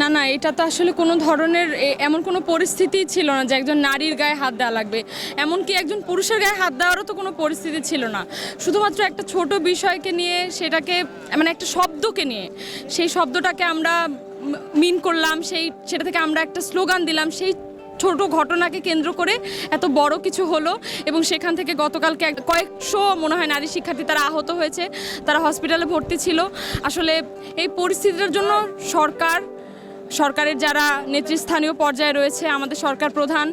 না না, এটা তো আসলে কোনো ধরনের এমন কোনো পরিস্থিতি ছিল না যে একজন নারীর গায়ে হাত দেওয়া লাগবে। এমনকি একজন পুরুষের গায়ে হাত দেওয়ারও তো কোনো পরিস্থিতি ছিল না। শুধুমাত্র একটা ছোট বিষয়কে নিয়ে সেটাকে মানে একটা শব্দকে নিয়ে, সেই শব্দটাকে আমরা মিন করলাম, সেই, সেটা থেকে আমরা একটা স্লোগান দিলাম, সেই ছোট ঘটনাকে কেন্দ্র করে এত বড় কিছু হলো এবং সেখান থেকে গতকালকে কয়েকশো মনে হয় নারী শিক্ষার্থী তারা আহত হয়েছে, তারা হসপিটালে ভর্তি ছিল। আসলে এই পরিস্থিতিটার জন্য সরকার সরকারের যারা নেতৃস্থানীয় পর্যায়ে রয়েছে আমাদের সরকার প্রধান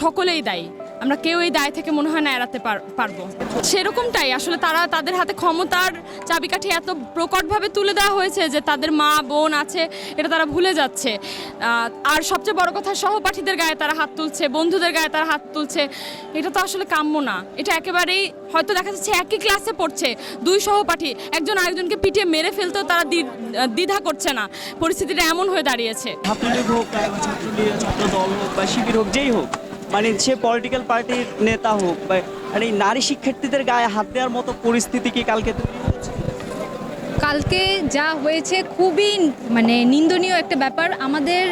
সকলেই দায়ী। আমরা কেউ এই দায় থেকে মনে হয় না এড়াতে পার- পারব। সেরকমটাই, আসলে তারা তাদের হাতে ক্ষমতার চাবিকাঠি এত প্রকটভাবে তুলে দেওয়া হয়েছে যে তাদের মা, বোন আছে, এটা তারা ভুলে যাচ্ছে। আর সবচেয়ে বড় কথা, সহপাঠীদের গায়ে তারা হাত তুলছে, বন্ধুদের গায়ে তারা হাত তুলছে। এটা তো আসলে কাম্য না। এটা একেবারেই, হয়তো দেখা যাচ্ছে একই ক্লাসে পড়ছে দুই সহপাঠী, একজন আরেকজনকে পিটিয়ে মেরে ফেলতেও তারা দ্বি- দ্বিধা করছে না। পরিস্থিতিটা এমন হয়ে দাঁড়িয়েছে। ছাত্রলীগ হোক ছাত্রলীগ হোক, বা শিবির হোক, যেই হোক মানে সে পলিটিক্যাল পার্টির নেতা হোক মানে নারী শিক্ষার্থীদের গায়ে হাত দেওয়ার মতো পরিস্থিতি কি কালকে কালকে যা হয়েছে খুবই মানে নিন্দনীয় একটা ব্যাপার। আমাদের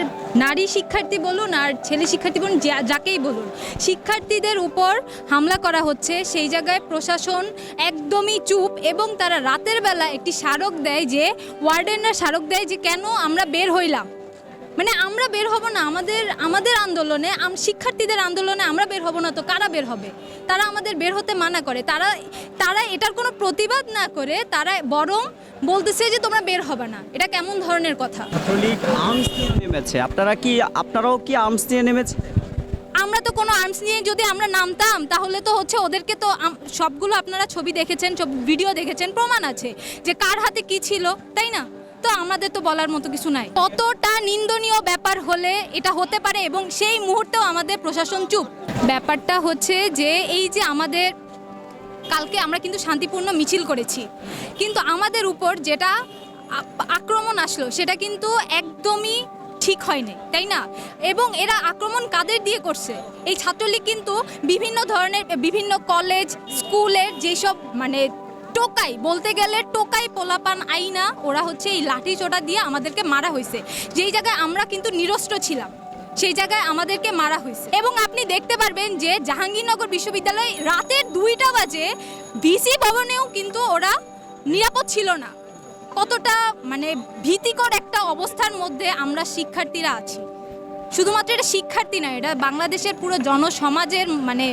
নারী শিক্ষার্থী বলুন আর ছেলে শিক্ষার্থী বলুন যাকেই বলুন, শিক্ষার্থীদের উপর হামলা করা হচ্ছে। সেই জায়গায় প্রশাসন একদমই চুপ এবং তারা রাতের বেলা একটি স্মারক দেয় যে, ওয়ার্ডেনরা স্মারক দেয় যে কেন আমরা বের হইলাম। মানে আমরা বের হব না আমাদের আমাদের আন্দোলনে আম- শিক্ষার্থীদের আন্দোলনে আমরা বের হব না তো কারা বের হবে? তারা আমাদের বের হতে মানা করে। তারা তারা এটার কোনো প্রতিবাদ না করে তারা বরং বলতেছে যে তোমরা বের হবে না। এটা কেমন ধরনের কথা? আর্মস নিয়ে নেমেছে। আপনারা কি আপনারাও কি আর্মস নিয়ে নেমেছে? আমরা তো কোনো আর্মস নিয়ে যদি আমরা নামতাম তাহলে তো হচ্ছে ওদেরকে তো সবগুলো আপনারা ছবি দেখেছেন সব ভিডিও দেখেছেন প্রমাণ আছে যে কার হাতে কি ছিল তাই না? তো আমাদের তো বলার মতো কিছু নাই। কতটা নিন্দনীয় ব্যাপার হলে এটা হতে পারে এবং সেই মুহূর্তেও আমাদের প্রশাসন চুপ। ব্যাপারটা হচ্ছে যে এই যে আমাদের কালকে আমরা কিন্তু শান্তিপূর্ণ মিছিল করেছি। কিন্তু আমাদের উপর যেটা আক্রমণ আসলো সেটা কিন্তু একদমই ঠিক হয়নি, তাই না? এবং এরা আক্রমণ কাদের দিয়ে করছে? এই ছাত্রলীগ কিন্তু বিভিন্ন ধরনের, বিভিন্ন কলেজ স্কুলের যেসব মানে টোকাই, বলতে গেলে টোকাই পোলাপান আইনা, ওরা হচ্ছে এই লাঠি চোটা দিয়ে আমাদেরকে মারা হয়েছে। যেই জায়গায় আমরা কিন্তু নিরস্ত্র ছিলাম, সেই জায়গায় আমাদেরকে মারা হয়েছে। এবং আপনি দেখতে পারবেন যে জাহাঙ্গীরনগর বিশ্ববিদ্যালয় রাতের দুইটা বাজে, ভিসি ভবনেও কিন্তু ওরা নিরাপদ ছিল না। কতটা মানে ভীতিকর একটা অবস্থার মধ্যে আমরা শিক্ষার্থীরা আছি। শুধুমাত্র এটা শিক্ষার্থী না, এটা বাংলাদেশের পুরো জনসমাজের মানে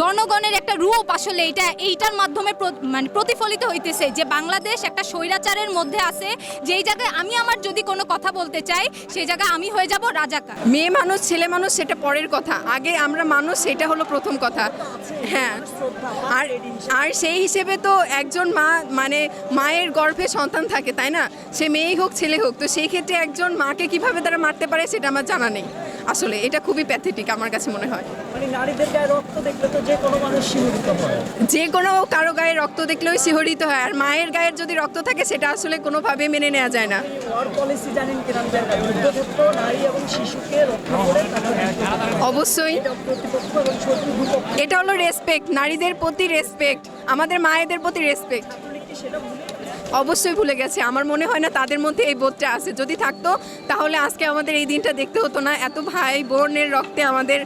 জনগণের একটা রূপ আসলে এটা, এইটার মাধ্যমে মানে প্রতিফলিত হইতেছে যে বাংলাদেশ একটা স্বৈরাচারের মধ্যে আছে, যেই জায়গায় আমি আমার যদি কোনো কথা বলতে চাই, সেই জায়গায় আমি হয়ে যাব রাজাকার। মেয়ে মানুষ, ছেলে মানুষ, সেটা পরের কথা। আগে আমরা মানুষ, সেটা হলো প্রথম কথা। হ্যাঁ। আর আর সেই হিসেবে তো একজন মা মানে মায়ের গর্ভে সন্তান থাকে, তাই না? সে মেয়েই হোক, ছেলে হোক, তো সেই ক্ষেত্রে একজন মাকে কীভাবে তারা মারতে পারে, সেটা আমার জানা নেই। আসলে এটা খুবই প্যাথেটিক আমার কাছে মনে হয়। নারীদের গায়ে রক্ত দেখলে তো যে কোনো মানুষ শিহরিত হয়। যে কোনো কারও গায়ে রক্ত দেখলেও শিহরিত হয় আর মায়ের গায়ের যদি রক্ত থাকে সেটা আসলে কোনোভাবে মেনে নেওয়া যায় না। ওয়ার পলিসি জানেন কিনা যুদ্ধক্ষেত্র নারী এবং শিশুকে রক্ষা করে অবশ্যই। এটা হলো রেসপেক্ট নারীদের প্রতি রেসপেক্ট আমাদের মায়েদের প্রতি রেসপেক্ট অবশ্যই ভুলে গেছে। আমার মনে হয় না তাদের মধ্যে এই বোধটা আছে। যদি থাকতো, তাহলে আজকে আমাদের এই দিনটা দেখতে হতো না। এত ভাই বোনের রক্তে আমাদের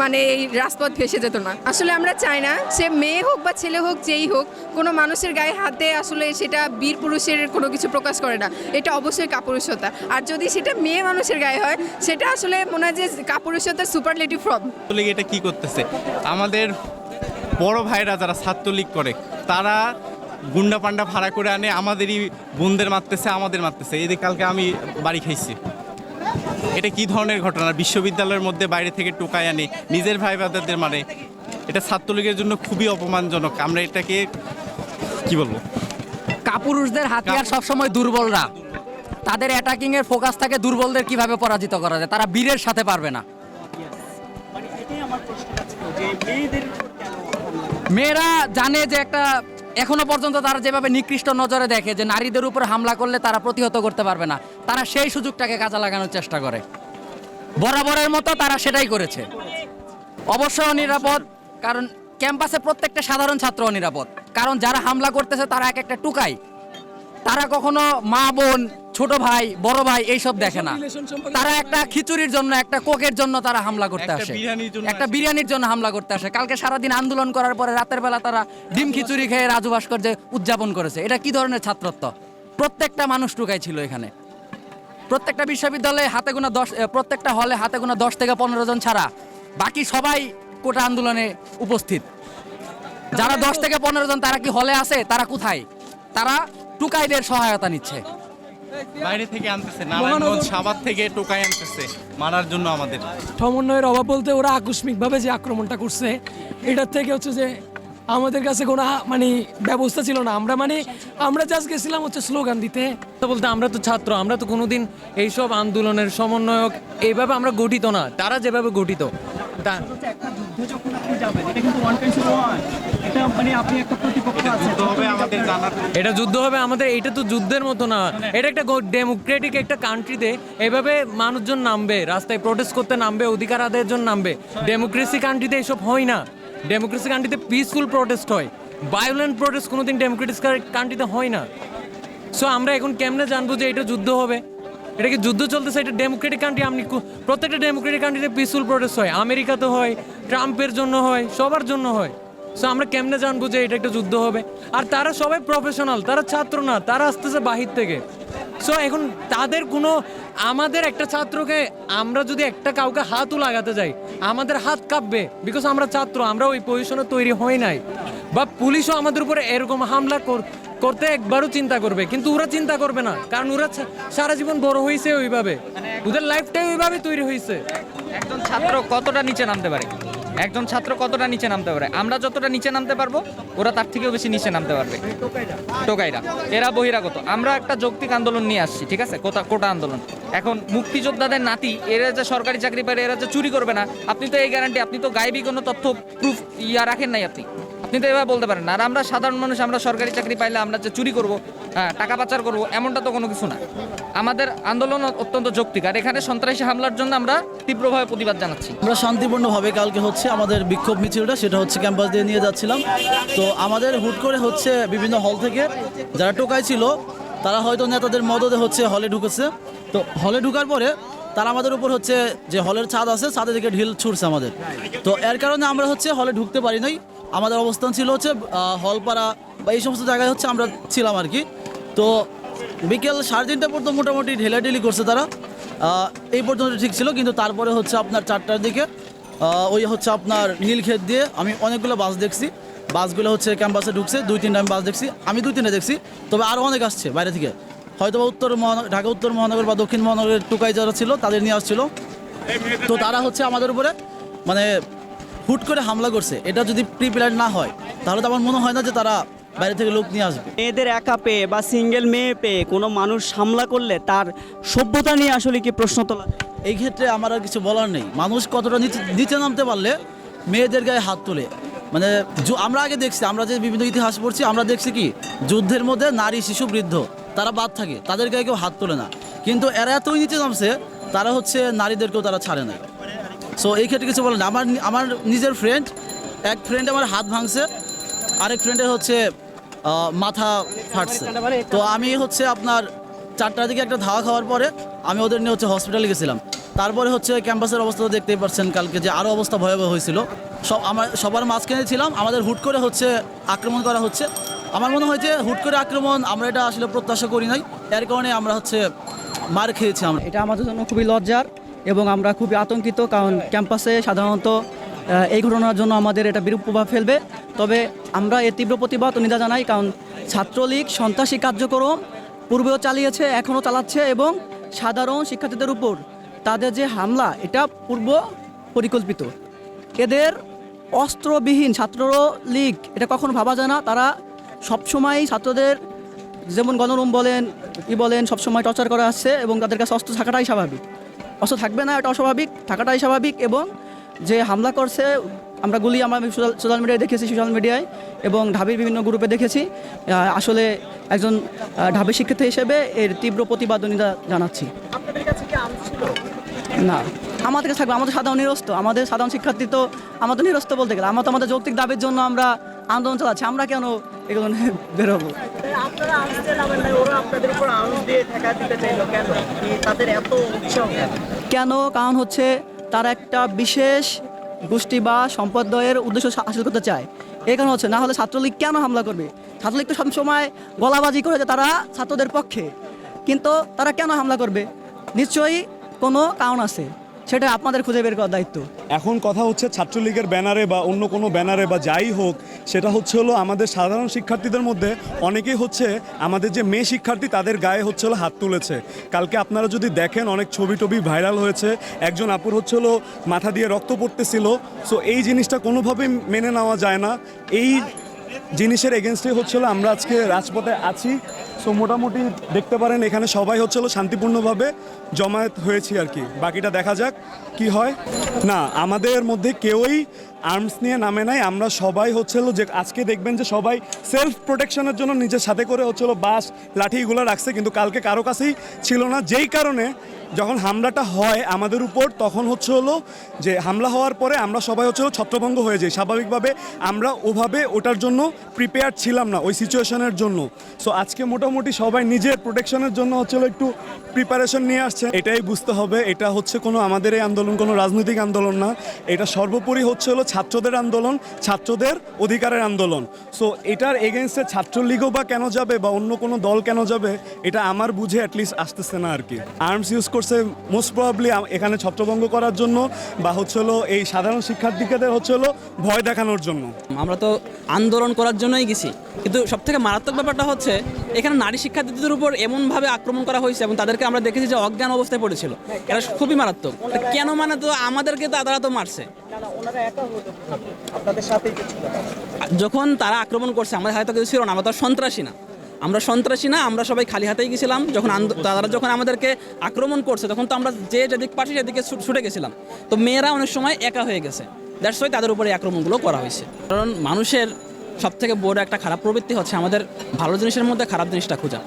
মানে এই রাজপথ ভেসে যেত না। আসলে আমরা চাই না সে মেয়ে হোক বা ছেলে হোক, যেই হোক, কোনো মানুষের গায়ে হাতে আসলে সেটা বীর পুরুষের কোনো কিছু প্রকাশ করে না। এটা অবশ্যই কাপুরুষতা। আর যদি সেটা মেয়ে মানুষের গায়ে হয়, সেটা আসলে মনে হয় যে কাপুরুষতার সুপারলেটিভ ফর্ম এটা কি করতেছে? আমাদের বড় ভাইরা যারা ছাত্রলীগ করে, তারা গুন্ডা পান্ডা ভাড়া করে আনে আমাদেরই বোনদের মারতেছে আমাদের মারতেছে। এদিকে কালকে আমি বাড়ি খাইছি। এটা কি ধরনের ঘটনা? বিশ্ববিদ্যালয়ের মধ্যে বাইরে থেকে টোকায় আনে নিজের ভাই বাদারদের মারে। এটা ছাত্রলীগের জন্য খুবই অপমানজনক। আমরা এটাকে কি বলব? কাপুরুষদের হাতিয়ার। সবসময় দুর্বলরা। তাদের অ্যাটাকিং এর ফোকাস থাকে দুর্বলদের কীভাবে পরাজিত করা যায়। তারা বীরের সাথে পারবে না। মানে মেয়েরা জানে যে একটা এখনও পর্যন্ত তারা যেভাবে নিকৃষ্ট নজরে দেখে যে নারীদের উপর হামলা করলে তারা প্রতিহত করতে পারবে না, তারা সেই সুযোগটাকে কাজে লাগানোর চেষ্টা করে। বরাবরের মতো তারা সেটাই করেছে। অবশ্য অনিরাপদ, কারণ ক্যাম্পাসে প্রত্যেকটা সাধারণ ছাত্র অনিরাপদ। কারণ যারা হামলা করতেছে তারা এক একটা টুকাই। তারা কখনো মা, বোন ছোট ভাই বড় ভাই এইসব দেখে না। তারা একটা খিচুড়ির জন্য একটা কোকের জন্য তারা হামলা করতে আসে। একটা বিরিয়ানির জন্য হামলা করতে আসে। কালকে সারাদিন আন্দোলন করার পরে রাতের বেলা তারা ডিম খিচুড়ি খেয়ে রাজু ভাস্কর্যে উদযাপন করেছে। এটা কি ধরনের ছাত্রত্ব? প্রত্যেকটা মানুষ টুকাই ছিল এখানে। প্রত্যেকটা বিশ্ববিদ্যালয়ে হাতে গোনা দশ প্রত্যেকটা হলে হাতে গোনা দশ থেকে পনেরো জন ছাড়া। বাকি সবাই কোটা আন্দোলনে উপস্থিত। যারা দশ থেকে পনেরো জন তারা কি হলে আছে? তারা কোথায়? তারা টুকাইদের সহায়তা নিচ্ছে। বাইরে থেকে আনতেছে নারায়ণগঞ্জ সাবাদ থেকে টোকাই আনতেছে মারার জন্য আমাদের। সমন্বয়ের অভাব বলতে ওরা আকস্মিকভাবে যে আক্রমণটা করছে এটার থেকে হচ্ছে যে আমাদের কাছে কোনো মানে ব্যবস্থা ছিল না। আমরা মানে আমরা জাস্ট গেছিলাম হচ্ছে স্লোগান দিতে। বলতে আমরা তো ছাত্র আমরা তো কোনোদিন এইসব আন্দোলনের সমন্বয়ক এইভাবে আমরা গঠিত না। তারা যেভাবে গঠিত তা- আপনি এটা কিন্তু ওয়ান টাইম নয় এটা মানে আপনি একটা প্রতিপক্ষ আছে তো হবে আমাদের জানার এটা যুদ্ধ হবে আমাদের এটা তো যুদ্ধের মতো না। এটা একটা ডেমোক্রেটিক একটা কান্ট্রিতে এভাবে মানুষজন নামবে রাস্তায় প্রোটেস্ট করতে নামবে অধিকার আদায়ের জন্য নামবে। ডেমোক্রেসি কান্ট্রিতে এসব হয় না। ডেমোক্রেসি কান্ট্রিতে পিসফুল প্রোটেস্ট হয়। ভায়োলেন্ট প্রোটেস্ট কোনোদিন ডেমোক্রেটিক কান্ট্রিতে হয় না। সো আমরা এখন কেমনে জানব যে এটা যুদ্ধ হবে? এটা কি যুদ্ধ চলতেছে? এটা ডেমোক্রেটিক কান্ট্রি আপনি প্রত্যেকটা ডেমোক্রেটিক কান্ট্রিতে পিসফুল প্রোটেস্ট হয়। আমেরিকাতে হয়, ট্রাম্পের জন্য হয়, সবার জন্য হয়। সো আমরা কেমনে জানব যে এটা একটা যুদ্ধ হবে? আর তারা সবাই প্রফেশনাল তারা ছাত্র না, তারা আসতেছে বাহির থেকে। সো এখন তাদের কোনো, আমাদের একটা ছাত্রকে আমরা যদি একটা কাউকে হাতও লাগাতে যাই, আমাদের হাত কাঁপবে বিকজ আমরা ছাত্র, আমরা ওই পজিশনে তৈরি হই নাই। বা পুলিশও আমাদের উপরে এরকম হামলা কর- করতে একবারও চিন্তা করবে, কিন্তু ওরা চিন্তা করবে না, কারণ ওরা সারা জীবন বড় হয়েছে ওইভাবে। ওদের লাইফটাই ওইভাবে তৈরি হয়েছে একজন ছাত্র কতটা নিচে নামতে পারে? একজন ছাত্র কতটা নিচে নামতে পারে? আমরা যতটা নিচে নামতে পারব, ওরা তার থেকেও বেশি নিচে নামতে পারবে। টোকাইরা। এরা বহিরাগত। আমরা একটা যৌক্তিক আন্দোলন নিয়ে আসছি, ঠিক আছে? কোটা কোটা আন্দোলন। এখন মুক্তিযোদ্ধাদের নাতি, এরা যে সরকারি চাকরি পারে এরা যে চুরি করবে না, আপনি তো এই গ্যারান্টি আপনি তো গায়েবী কোনো তথ্য প্রুফ ইয়া রাখেন নাই আপনি। আপনি তো এভাবে বলতে পারেন আর আমরা সাধারণ মানুষ, আমরা সরকারি চাকরি পাইলে আমরা যে চুরি করব হ্যাঁ টাকা পাচার করব, এমনটা তো কোনো কিছু না। আমাদের আন্দোলন অত্যন্ত যৌক্তিক। আর এখানে সন্ত্রাসী হামলার জন্য আমরা তীব্রভাবে প্রতিবাদ জানাচ্ছি। আমরা শান্তিপূর্ণভাবে কালকে হচ্ছে আমাদের বিক্ষোভ মিছিলটা, সেটা হচ্ছে ক্যাম্পাস দিয়ে নিয়ে যাচ্ছিলাম। তো আমাদের হুট করে হচ্ছে বিভিন্ন হল থেকে যারা টোকাই ছিল, তারা হয়তো নেতাদের মদতে হচ্ছে হলে ঢুকেছে। তো হলে ঢুকার পরে তারা আমাদের উপর হচ্ছে যে হলের ছাদ আছে, ছাদের দিকে ঢিল ছুটছে আমাদের। তো এর কারণে আমরা হচ্ছে হলে ঢুকতে পারি নাই। আমাদের অবস্থান ছিল হচ্ছে হলপাড়া বা এই সমস্ত জায়গায় হচ্ছে আমরা ছিলাম আর কি। তো বিকেল সাড়ে তিনটা পর্যন্ত মোটামুটি ঢেলাঢেলি করছে তারা। এই পর্যন্ত ঠিক ছিল, কিন্তু তারপরে হচ্ছে আপনার চারটার দিকে ওই হচ্ছে আপনার নীলক্ষেত দিয়ে আমি অনেকগুলো বাস দেখছি। বাসগুলো হচ্ছে ক্যাম্পাসে ঢুকছে, দুই তিনটা আমি বাস দেখছি, আমি দুই তিনটা দেখছি, তবে আরও অনেক আসছে বাইরে থেকে। হয়তো উত্তর মহানগর ঢাকা, উত্তর মহানগর বা দক্ষিণ মহানগরের টুকাই যারা ছিল, তাদের নিয়ে আসছিল। তো তারা হচ্ছে আমাদের উপরে মানে হুট করে হামলা করছে এটা যদি প্রি প্ল্যান না হয় তাহলে তো আমার মনে হয় না যে তারা বাইরে থেকে লোক নিয়ে আসবে। মেয়েদের একা পেয়ে বা সিঙ্গেল মেয়ে পেয়ে কোনো মানুষ হামলা করলে তার সভ্যতা নিয়ে আসলে কি প্রশ্ন তোলা এই ক্ষেত্রে আমার আর কিছু বলার নেই। মানুষ কতটা নিচে নিচে নামতে পারলে মেয়েদের গায়ে হাত তোলে। মানে আমরা আগে দেখছি আমরা যে বিভিন্ন ইতিহাস পড়ছি আমরা দেখছি কি যুদ্ধের মধ্যে নারী শিশু বৃদ্ধ তারা বাদ থাকে তাদের গায়ে কেউ হাত তোলে না। কিন্তু এরা এতই নিচে নামছে তারা হচ্ছে নারীদেরকেও তারা ছাড়ে না। সো এই ক্ষেত্রে কিছু বলেন, আমার আমার নিজের ফ্রেন্ড এক ফ্রেন্ড আমার হাত ভাঙছে, আরেক ফ্রেন্ডের হচ্ছে মাথা ফাটছে। তো আমি হচ্ছে আপনার চারটার দিকে একটা ধাওয়া খাওয়ার পরে আমি ওদের নিয়ে হচ্ছে হসপিটালে গেছিলাম। তারপরে হচ্ছে ক্যাম্পাসের অবস্থা দেখতেই পাচ্ছেন কালকে যে আরও অবস্থা ভয়াবহ হয়েছিল। সব আমার, সবার মাঝখানে ছিলাম, আমাদের হুট করে হচ্ছে আক্রমণ করা হচ্ছে। আমার মনে হয় যে হুট করে আক্রমণ, আমরা এটা আসলে প্রত্যাশা করি নাই। এর কারণে আমরা হচ্ছে মার খেয়েছি আমরা। এটা আমাদের জন্য খুবই লজ্জার। এবং আমরা খুবই আতঙ্কিত কারণ ক্যাম্পাসে সাধারণত এই ঘটনার জন্য আমাদের এটা বিরূপ প্রভাব ফেলবে। তবে আমরা এর তীব্র প্রতিবাদ ও নিন্দা জানাই কারণ ছাত্রলীগ সন্ত্রাসী কার্যক্রম পূর্বেও চালিয়েছে, এখনও চালাচ্ছে এবং সাধারণ শিক্ষার্থীদের উপর তাদের যে হামলা, এটা পূর্ব পরিকল্পিত। এদের অস্ত্রবিহীন ছাত্র লীগ এটা কখনো ভাবা যায় না। তারা সবসময় ছাত্রদের যেমন গণরুম বলেন, ই বলেন, সবসময় টর্চার করা আসছে এবং তাদের কাছে অস্ত্র থাকাটাই স্বাভাবিক। অস্ত্র থাকবে না এটা অস্বাভাবিক থাকাটাই স্বাভাবিক এবং যে হামলা করছে আমরা গুলি আমরা সোশ্যাল মিডিয়ায় দেখেছি সোশ্যাল মিডিয়ায় এবং ঢাবির বিভিন্ন গ্রুপে দেখেছি। আসলে একজন ঢাবি শিক্ষার্থী হিসেবে এর তীব্র প্রতিবাদ জানাচ্ছি। না আমাদের কাছে থাকবে আমাদের সাধারণ নিরস্ত আমাদের সাধারণ শিক্ষার্থী তো আমাদের নিরস্ত বলতে গেলে আমরা তো আমাদের যৌক্তিক দাবির জন্য আমরা আন্দোলন চালাচ্ছি আমরা কেন এগুলো নিয়ে বেরোবো? আপনারা নামেন ওরা আপনাদের উপর দিয়ে ঠেকা দিতে চাইলো কেন? তাদের এত উৎসাহ কেন? কারণ হচ্ছে তারা একটা বিশেষ গোষ্ঠী বা সম্প্রদায়ের উদ্দেশ্য হাসিল করতে চায়। এই কারণ হচ্ছে, না হলে ছাত্রলীগ কেন হামলা করবে? ছাত্রলীগ তো সবসময় গলাবাজি করে যে তারা ছাত্রদের পক্ষে। কিন্তু তারা কেন হামলা করবে? নিশ্চয়ই কোনো কারণ আছে। সেটা আপনাদের খুঁজে বের করার দায়িত্ব। এখন কথা হচ্ছে ছাত্রলীগের ব্যানারে বা অন্য কোনো ব্যানারে বা যাই হোক, সেটা হচ্ছে হলো আমাদের সাধারণ শিক্ষার্থীদের মধ্যে অনেকেই হচ্ছে আমাদের যে মেয়ে শিক্ষার্থী, তাদের গায়ে হচ্ছে হলো হাত তুলেছে। কালকে আপনারা যদি দেখেন অনেক ছবি টবি ভাইরাল হয়েছে, একজন আপুর হচ্ছে হলো মাথা দিয়ে রক্ত পড়তেছিল। সো এই জিনিসটা কোনোভাবেই মেনে নেওয়া যায় না। এই জিনিসের এগেনস্টে হচ্ছিল, আমরা আজকে রাজপথে আছি। সো মোটামুটি দেখতে পারেন, এখানে সবাই হচ্ছিল শান্তিপূর্ণভাবে জমায়েত হয়েছি আর কি। বাকিটা দেখা যাক কি হয়। না, আমাদের মধ্যে কেউই আর্মস নিয়ে নামে নাই। আমরা সবাই হচ্ছিল যে, আজকে দেখবেন যে সবাই সেলফ প্রোটেকশনের জন্য নিজের সাথে করে হচ্ছিল বাস লাঠি এগুলো রাখছে, কিন্তু কালকে কারও কাছেই ছিল না। যেই কারণে যখন হামলাটা হয় আমাদের উপর, তখন হচ্ছে হলো যে হামলা হওয়ার পরে আমরা সবাই হচ্ছে ছত্রভঙ্গ হয়ে যাই। স্বাভাবিকভাবে আমরা ওভাবে ওটার জন্য প্রিপেয়ার ছিলাম না, ওই সিচুয়েশনের জন্য। সো আজকে মোটামুটি সবাই নিজের প্রোটেকশনের জন্য হচ্ছে একটু প্রিপারেশন নিয়ে আসছে। এটাই বুঝতে হবে, এটা হচ্ছে কোনো আমাদের এই আন্দোলন কোনো রাজনৈতিক আন্দোলন না। এটা সর্বোপরি হচ্ছে হলো ছাত্রদের আন্দোলন, ছাত্রদের অধিকারের আন্দোলন। সো এটার এগেনস্টে ছাত্রলীগও বা কেন যাবে বা অন্য কোনো দল কেন যাবে, এটা আমার বুঝে অ্যাটলিস্ট আসতেছে না আর কি। আর্মস ইউজ করছে মোস্ট প্রবাবলি এখানে ছত্রভঙ্গ করার জন্য বা হচ্ছে হলো এই সাধারণ শিক্ষার্থীদের হচ্ছে হলো ভয় দেখানোর জন্য। আমরা তো আন্দোলন করার জন্যই গেছি। কিন্তু সব থেকে মারাত্মক ব্যাপারটা হচ্ছে এখানে নারী শিক্ষার্থীদের উপর এমনভাবে আক্রমণ করা হয়েছে এবং তাদেরকে আমরা দেখেছি যে অজ্ঞান অবস্থায় পড়েছিল। এটা খুবই মারাত্মক। কেন মানে তো আমাদেরকে তো তারা তো মারছে। যখন তারা আক্রমণ করছে আমাদের হয়তো কিছু ছিল না আমরা তো আর সন্ত্রাসী না। আমরা সন্ত্রাসী না, আমরা সবাই খালি হাতেই গেছিলাম। যখন তারা যখন আমাদেরকে আক্রমণ করছে, তখন তো আমরা যে যেদিক পাঠি সেদিকে ছুটে গেছিলাম। তো মেয়েরা অনেক সময় একা হয়ে গেছে। দ্যাটস ওয়াই তাদের উপরে আক্রমণগুলো করা হয়েছে। কারণ মানুষের সব থেকে বড় একটা খারাপ প্রবৃত্তি হচ্ছে আমাদের ভালো জিনিসের মধ্যে খারাপ জিনিসটা খোঁজা।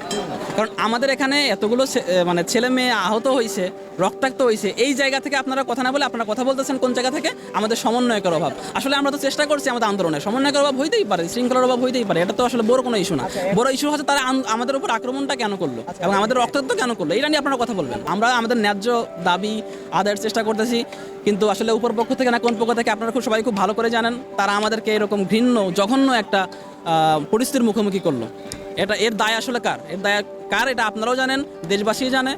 কারণ আমাদের এখানে এতগুলো মানে ছেলে মেয়ে আহত হয়েছে রক্তাক্ত হয়েছে এই জায়গা থেকে আপনারা কথা না বলে আপনারা কথা বলতেছেন কোন জায়গা থেকে? আমাদের সমন্বয়কের অভাব। আসলে আমরা তো চেষ্টা করছি আমাদের আন্দোলনের সমন্বয়কের অভাব হইতেই পারে শৃঙ্খলার অভাব হইতেই পারে। এটা তো আসলে বড় কোনো ইস্যু না। বড় ইস্যু হচ্ছে তারা আমাদের উপর আক্রমণটা কেন করল? এবং আমাদের রক্তাক্ত কেন করল? এটা নিয়ে আপনারা কথা বলবেন। আমরা আমাদের ন্যায্য দাবি আদায়ের চেষ্টা করতেছি। কিন্তু আসলে উপর পক্ষ থেকে না কোন পক্ষ থেকে আপনারা খুব সবাই খুব ভালো করে জানেন। তারা আমাদেরকে এরকম ঘৃণ্য জঘন্য একটা পরিস্থিতির মুখোমুখি করল। এটা এর দায় আসলে কার? এর দায় কার? এটা আপনারাও জানেন দেশবাসী জানে।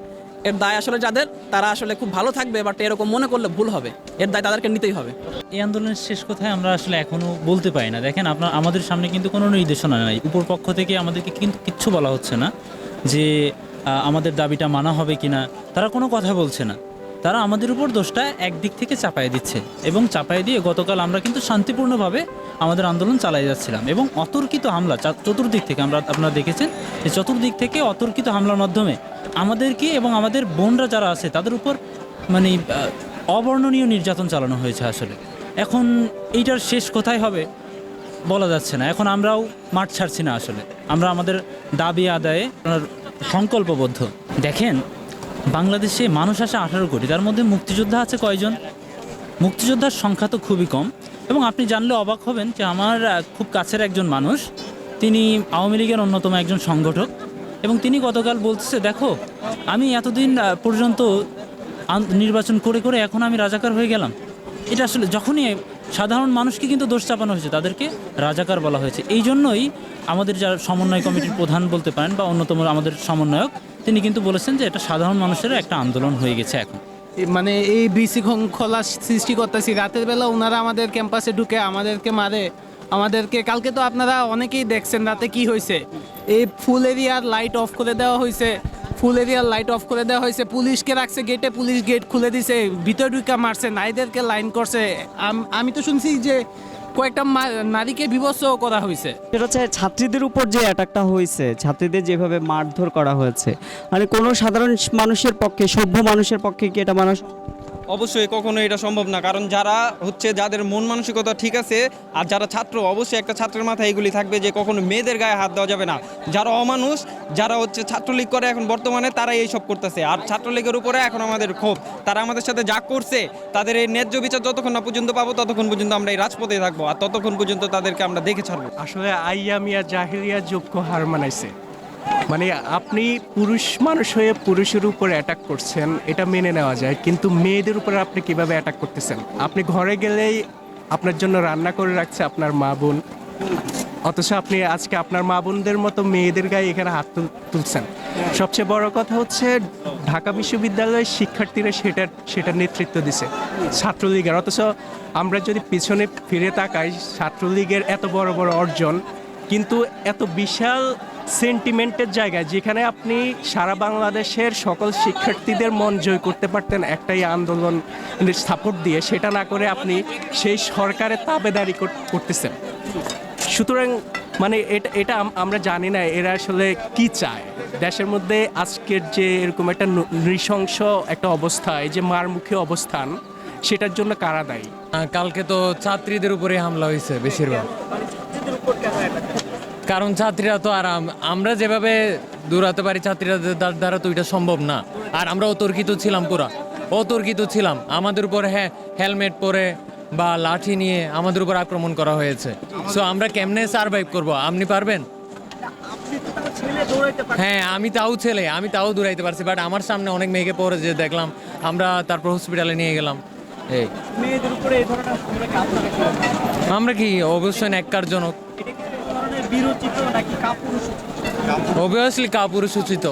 এর দায় আসলে যাদের, তারা আসলে খুব ভালো থাকবে বাট এরকম মনে করলে ভুল হবে। এর দায় তাদেরকে নিতেই হবে। এই আন্দোলনের শেষ কথায় আমরা আসলে এখনও বলতে পারি না। দেখেন, আপনার, আমাদের সামনে কিন্তু কোনো নির্দেশনা নাই। উপর পক্ষ থেকে আমাদেরকে কিন্তু কিচ্ছু বলা হচ্ছে না যে আমাদের দাবিটা মানা হবে কিনা। তারা কোনো কথা বলছে না। তারা আমাদের উপর দোষটা একদিক থেকে চাপায় দিচ্ছে এবং চাপায় দিয়ে গতকাল আমরা কিন্তু শান্তিপূর্ণভাবে আমাদের আন্দোলন চালিয়ে যাচ্ছিলাম এবং অতর্কিত হামলা চতুর্দিক থেকে আমরা আপনারা দেখেছেন যে চতুর্দিক থেকে অতর্কিত হামলার মাধ্যমে আমাদেরকে এবং আমাদের বোনরা যারা আছে তাদের উপর মানে অবর্ণনীয় নির্যাতন চালানো হয়েছে আসলে। এখন এইটার শেষ কোথায় হবে বলা যাচ্ছে না। এখন আমরাও মাঠ ছাড়ছি না আসলে। আমরা আমাদের দাবি আদায়ে সংকল্পবদ্ধ। দেখেন বাংলাদেশে মানুষ আসে আঠারো কোটি, তার মধ্যে মুক্তিযোদ্ধা আছে কয়জন? মুক্তিযোদ্ধার সংখ্যা তো খুবই কম। এবং আপনি জানলে অবাক হবেন যে আমার খুব কাছের একজন মানুষ, তিনি আওয়ামী লীগের অন্যতম একজন সংগঠক। এবং তিনি গতকাল বলতেছে, দেখো, আমি এতদিন পর্যন্ত নির্বাচন করে করে এখন আমি রাজাকার হয়ে গেলাম। এটা আসলে যখনই সাধারণ মানুষকে কিন্তু দোষ চাপানো হয়েছে, তাদেরকে রাজাকার বলা হয়েছে। এই জন্যই আমাদের যারা সমন্বয় কমিটির প্রধান বলতে পারেন বা অন্যতম আমাদের সমন্বয়ক, তিনি কিন্তু বলেছেন যে এটা সাধারণ মানুষের একটা আন্দোলন হয়ে গেছে এখন। মানে এই বিশৃঙ্খলা সৃষ্টি করতেছি, রাতের বেলা ওনারা আমাদের ক্যাম্পাসে ঢুকে আমাদেরকে মারে। আমাদেরকে, কালকে তো আপনারা অনেকেই দেখছেন রাতে কি হয়েছে। এই ফুল এরিয়ার লাইট অফ করে দেওয়া হয়েছে। ফুল এরিয়ার লাইট অফ করে দেওয়া হয়েছে। পুলিশকে রাখছে গেটে পুলিশ গেট খুলে দিছে, ভিতরে ঢুকা মারছে, নারীদেরকে লাইন করছে। আমি তো শুনছি যে কয়েকটা নারীকে বিভৎস করা হয়েছে। সেটা হচ্ছে ছাত্রীদের উপর যে অ্যাটাকটা হয়েছে, ছাত্রীদের যেভাবে মারধর করা হয়েছে। মানে কোনো সাধারণ মানুষের পক্ষে, সভ্য মানুষের পক্ষে কি এটা মানুষ অবশ্যই কখনো এটা সম্ভব না। কারণ যারা হচ্ছে যাদের মন মানসিকতা ঠিক আছে, আর যারা ছাত্র, অবশ্যই একটা ছাত্রের মাথায় এগুলি থাকবে যে কখনো মেয়েদের গায়ে হাত দেওয়া যাবে না। যারা অমানুষ, যারা হচ্ছে ছাত্রলীগ করে এখন বর্তমানে, তারাই এই সব করতেছে। আর ছাত্রলীগের উপরে এখন আমাদের ক্ষোভ। তারা আমাদের সাথে যা করছে, তাদের এই ন্যায্য বিচার যতক্ষণ না পর্যন্ত পাবো, ততক্ষণ পর্যন্ত আমরা এই রাজপথে থাকব। আর ততক্ষণ পর্যন্ত তাদেরকে আমরা দেখে ছাড়বো। আসলে আইয়া মিয়া জাহিলিয়া যোগ্য হার মানাইছে। মানে আপনি পুরুষ মানুষ হয়ে পুরুষের উপর অ্যাটাক করছেন, এটা মেনে নেওয়া যায়, কিন্তু মেয়েদের উপর আপনি কীভাবে অ্যাটাক করতেছেন? আপনি ঘরে গেলেই আপনার জন্য রান্না করে রাখছে আপনার মা বোন, অথচ আপনি আজকে আপনার মা বোনদের মতো মেয়েদের গায়ে এখানে হাত তুলছেন। সবচেয়ে বড় কথা হচ্ছে, ঢাকা বিশ্ববিদ্যালয়ের শিক্ষার্থীরা সেটার সেটার নেতৃত্ব দিছে, ছাত্রলীগের। অথচ আমরা যদি পিছনে ফিরে তাকাই, ছাত্রলীগের এত বড় বড় অর্জন কিন্তু এত বিশাল সেন্টিমেন্টের জায়গায় যেখানে আপনি সারা বাংলাদেশের সকল শিক্ষার্থীদের মন জয় করতে পারতেন একটাই আন্দোলন সাপোর্ট দিয়ে, সেটা না করে আপনি সেই সরকারের তাবেদারি করতেছেন। সুতরাং মানে এটা এটা আমরা জানি না এরা আসলে কি চায়। দেশের মধ্যে আজকের যে এরকম একটা নৃশংস একটা অবস্থা, এই যে মারমুখী অবস্থান, সেটার জন্য কারা দায়ী? কালকে তো ছাত্রীদের উপরে হামলা হয়েছে বেশিরভাগ। কারণ ছাত্রীরা তো আর আমরা যেভাবে দৌড়াতে পারি ছাত্রীরা দ্বারা- তো এটা সম্ভব না। আর আমরা অতর্কিত ছিলাম পুরা। অতর্কিত ছিলাম। আমাদের উপর হ্যাঁ হেলমেট পরে বা লাঠি নিয়ে আমাদের উপর আক্রমণ করা হয়েছে। সো আমরা কেমনে সার্ভাইভ করব? আপনি পারবেন? হ্যাঁ আমি তাও ছেলে আমি তাও দৌড়াইতে পারছি বাট আমার সামনে অনেক মেয়েকে পরে যে দেখলাম আমরা তারপর হসপিটালে নিয়ে গেলাম। এই? আমরা কি অবশ্যই ন্যাক্কারজনক? বিরোচিত নাকি কাপুরুষ অবভিয়াসলি কাপুরুষ উচিত।